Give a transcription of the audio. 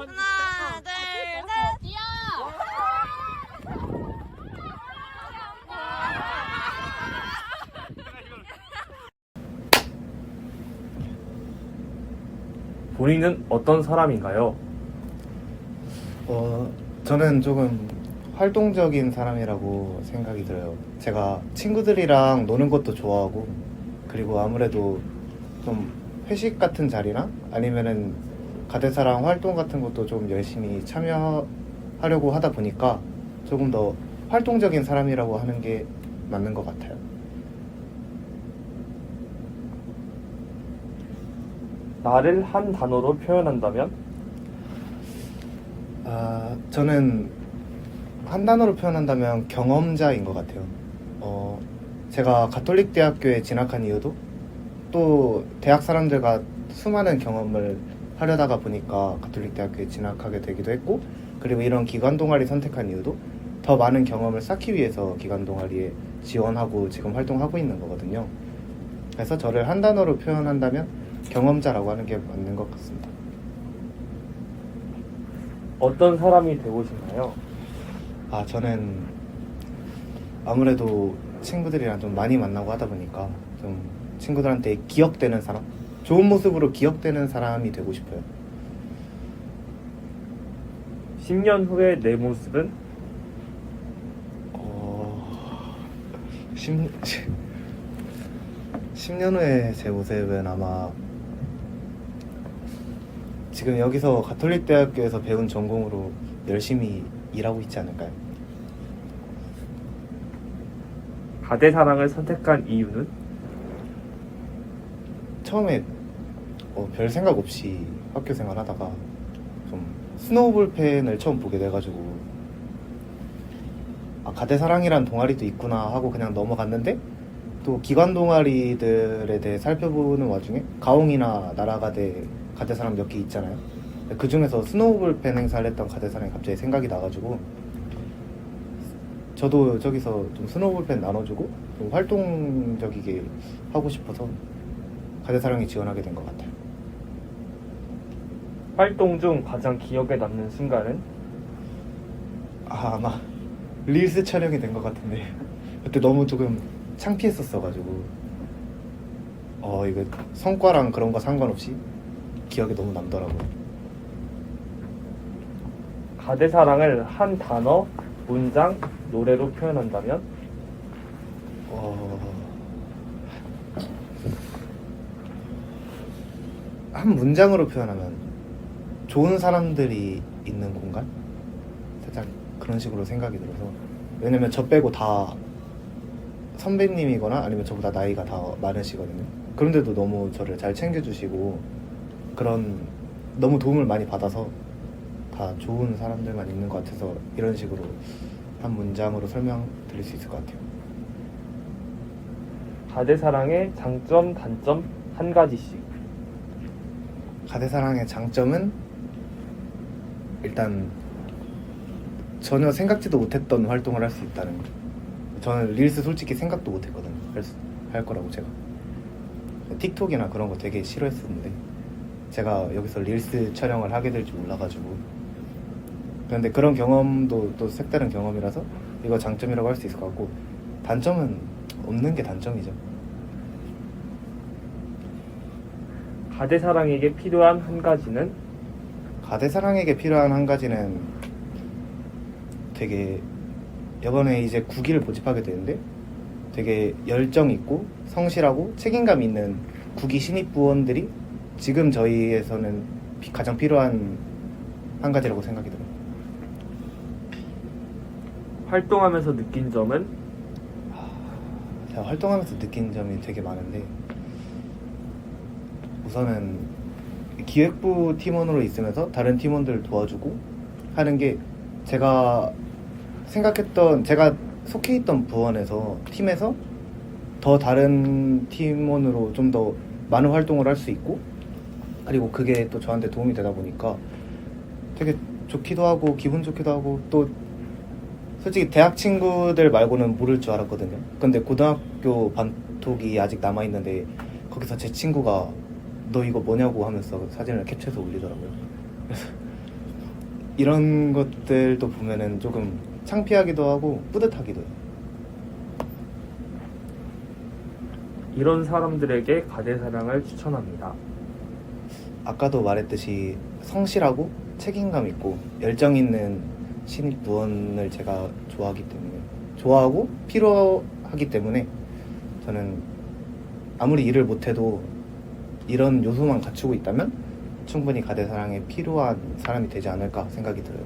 하나, 둘, 셋. 본인은 어떤 사람인가요? 어, 저는 조금 활동적인 사람이라고 생각이 들어요. 제가 친구들이랑 노는 것도 좋아하고, 그리고 아무래도 좀 회식 같은 자리나 아니면은 가대사랑 활동 같은 것도 좀 열심히 참여하려고 하다 보니까 조금 더 활동적인 사람이라고 하는 게 맞는 것 같아요. 나를 한 단어로 표현한다면? 아, 저는 한 단어로 표현한다면 경험자인 것 같아요. 어, 제가 가톨릭 대학교에 진학한 이유도 또 대학 사람들과 수많은 경험을 하려다가 보니까 가톨릭 대학교에 진학하게 되기도 했고 그리고 이런 기관 동아리 선택한 이유도 더 많은 경험을 쌓기 위해서 기관 동아리에 지원하고 지금 활동하고 있는 거거든요. 그래서 저를 한 단어로 표현한다면 경험자라고 하는 게 맞는 것 같습니다. 어떤 사람이 되고 싶나요? 아, 저는 아무래도 친구들이랑 좀 많이 만나고 하다 보니까 좀 친구들한테 기억되는 사람? 좋은 모습으로 기억되는 사람이 되고 싶어요. 10년 후의 내 모습은? 어... 10, 10 년 후에 제 모습은 아마 지금 여기서 가톨릭 대학교에서 배운 전공으로 열심히 일하고 있지 않을까요? 가대 사랑을 선택한 이유는? 처음에 어, 별 생각 없이 학교 생활하다가 좀 스노우볼 펜을 처음 보게 돼가지고 아 가대사랑이란 동아리도 있구나 하고 그냥 넘어갔는데 또 기관 동아리들에 대해 살펴보는 와중에 가옹이나 나라가대 가대사랑 몇 개 있잖아요. 그 중에서 스노우볼 펜 행사를 했던 가대사랑이 갑자기 생각이 나가지고 저도 저기서 좀 스노우볼 펜 나눠주고 좀 활동적이게 하고 싶어서 가대사랑에 지원하게 된 것 같아요. 활동 중 가장 기억에 남는 순간은? 아, 아마 릴스 촬영이 된 것 같은데 그때 너무 조금 창피했었어가지고 어 이거 성과랑 그런 거 상관없이 기억에 너무 남더라고요. 가대사랑을 한 단어, 문장, 노래로 표현한다면? 어... 한 문장으로 표현하면 좋은 사람들이 있는 공간? 살짝 그런 식으로 생각이 들어서 왜냐면 저 빼고 다 선배님이거나 아니면 저보다 나이가 다 많으시거든요. 그런데도 너무 저를 잘 챙겨주시고 그런 너무 도움을 많이 받아서 다 좋은 사람들만 있는 것 같아서 이런 식으로 한 문장으로 설명드릴 수 있을 것 같아요. 가대사랑의 장점, 단점 한 가지씩. 가대사랑의 장점은 일단 전혀 생각지도 못했던 활동을 할 수 있다는 거. 저는 릴스 솔직히 생각도 못했거든요. 할, 수- 할 거라고 제가. 틱톡이나 그런 거 되게 싫어했었는데 제가 여기서 릴스 촬영을 하게 될 줄 몰라가지고 그런데 그런 경험도 또 색다른 경험이라서 이거 장점이라고 할 수 있을 것 같고 단점은 없는 게 단점이죠. 가대사랑에게 필요한 한 가지는? 가대사랑에게 필요한 한 가지는 되게 이번에 이제 구기를 모집하게 되는데 되게 열정 있고 성실하고 책임감 있는 구기 신입 부원들이 지금 저희에서는 피- 가장 필요한 한 가지라고 생각이 들어요. 활동하면서 느낀 점은? 제가 활동하면서 느낀 점이 되게 많은데 우선은 기획부 팀원으로 있으면서 다른 팀원들 도와주고 하는 게 제가 생각했던 제가 속해 있던 부원에서 팀에서 더 다른 팀원으로 좀 더 많은 활동을 할 수 있고 그리고 그게 또 저한테 도움이 되다 보니까 되게 좋기도 하고 기분 좋기도 하고 또 솔직히 대학 친구들 말고는 모를 줄 알았거든요. 근데 고등학교 반톡이 아직 남아 있는데 거기서 제 친구가 너 이거 뭐냐고 하면서 사진을 캡처해서 올리더라고요. 그래서 이런 것들도 보면은 조금 창피하기도 하고 뿌듯하기도 해요. 이런 사람들에게 가대사랑을 추천합니다. 아까도 말했듯이 성실하고 책임감 있고 열정 있는 신입 부원을 제가 좋아하기 때문에 좋아하고 필요하기 때문에 저는 아무리 일을 못해도 이런 요소만 갖추고 있다면 충분히 가대 사랑에 필요한 사람이 되지 않을까 생각이 들어요.